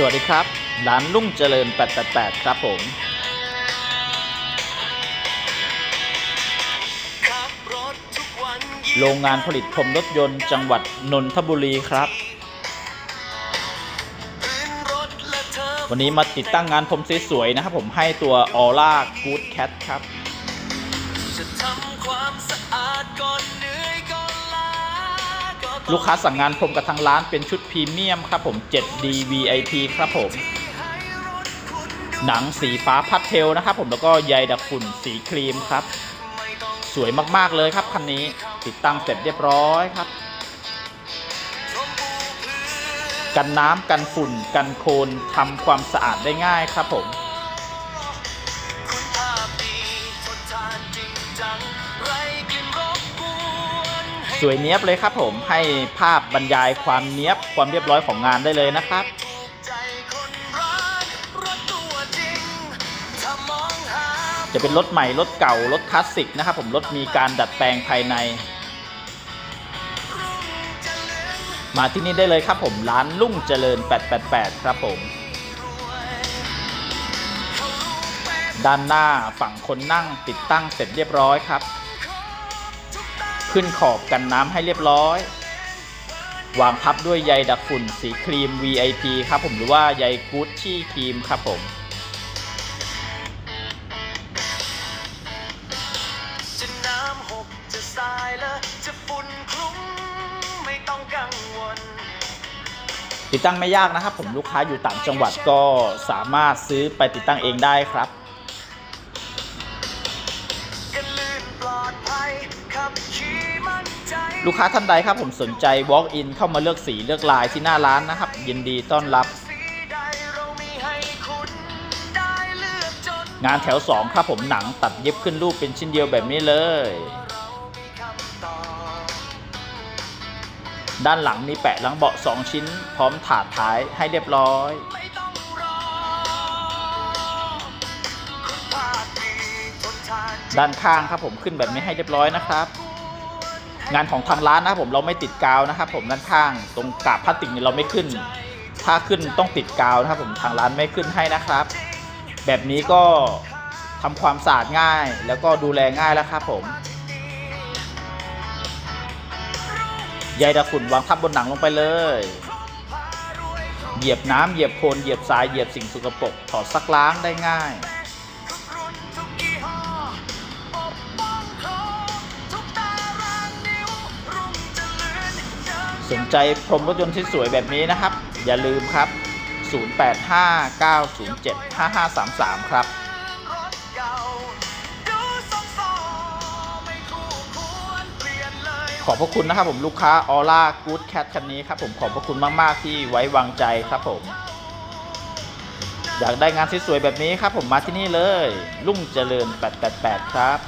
สวัสดีครับ ร้านลุ่งเจริญ 888 ครับผมขับรถทุกวันโรงงานผลิตพรมรถยนต์จังหวัดนนทบุรีครับพื้นรถและเธอวันนี้มาติดตั้งงานพรมสวยๆนะครับผมให้ตัว Aura Good Cat ครับจะทำความสะอาดก่อนเหนื่อ ลูกค้าสั่งงานพรมกับทางร้านเป็นชุดพรีเมียมครับผม 7D VIP ครับผม หนังสีฟ้าพัดเทลนะครับผมแล้วก็ใยดักฝุ่นสีครีมครับ สวยมากๆเลยครับคันนี้ติดตั้งเสร็จเรียบร้อยครับ กันน้ำกันฝุ่นกันโคลนทำความสะอาดได้ง่ายครับผม สวยเนี้ยบเลยครับผมให้ภาพบรรยายความเนี้ยบความเรียบร้อยของงานได้เลยนะครับจะเป็นรถใหม่ รถเก่า รถคลาสสิกนะครับผมรถมีการดัดแปลงภายใน มาที่นี่ได้เลยครับผมร้านลุ่งเจริญ 888 ครับผม ด้านหน้าฝั่งคนนั่งติดตั้งเสร็จเรียบร้อยครับ ขึ้นขอบกันน้ำให้เรียบร้อย วางพับด้วยใยดักฝุ่นสีครีม VIP ครับผมหรือว่าใยกูดชี่ครีมครับผมจะน้ำหกจะทรายและจะฝุ่นคลุ้งไม่ต้องกังวลติดตั้งไม่ยากนะครับผมลูกค้าอยู่ต่างจังหวัดก็สามารถซื้อไปติดตั้งเองได้ครับ ลูกค้าท่านใดครับผมสนใจ walk in เข้ามาเลือกสีเลือกลายที่หน้าร้านนะครับ ยินดีต้อนรับ งานแถว 2 ครับผมหนังตัดเย็บขึ้นรูปเป็นชิ้นเดียวแบบนี้เลย ด้านหลังมีแปะหลังเบาะ 2 ชิ้น พร้อมถาดท้ายให้เรียบร้อย ด้านข้างครับผมขึ้นแบบนี้ให้เรียบร้อยนะครับ งานของทางร้านนะครับผมเราไม่ติดกาวนะครับ ผมด้านข้างตรงกาบพลาสติกเนี่ยเราไม่ขึ้น ถ้าขึ้นต้องติดกาวนะครับผมทางร้านไม่ขึ้นให้นะครับ แบบนี้ก็ทำความสะอาดง่าย แล้วก็ดูแลง่ายแล้วครับผมใยดะฝุ่นวางทับบนหนังลงไปเลย เหยียบน้ำเหยียบโคลนเหยียบทรายเหยียบสิ่งสกปรกถอดซักล้างได้ง่าย สนใจพรมรถยนต์ที่สวยแบบนี้นะครับ อย่าลืมครับ 0859075533 ครับขอบพระคุณนะครับผมลูกค้าออร่ากู๊ดแคทคันนี้ครับผมขอบพระคุณมาก ๆ ที่ไว้วางใจครับผม อยากได้งานสวยๆแบบนี้ครับผมมาที่นี่เลย ลุ่งเจริญ 888 ครับ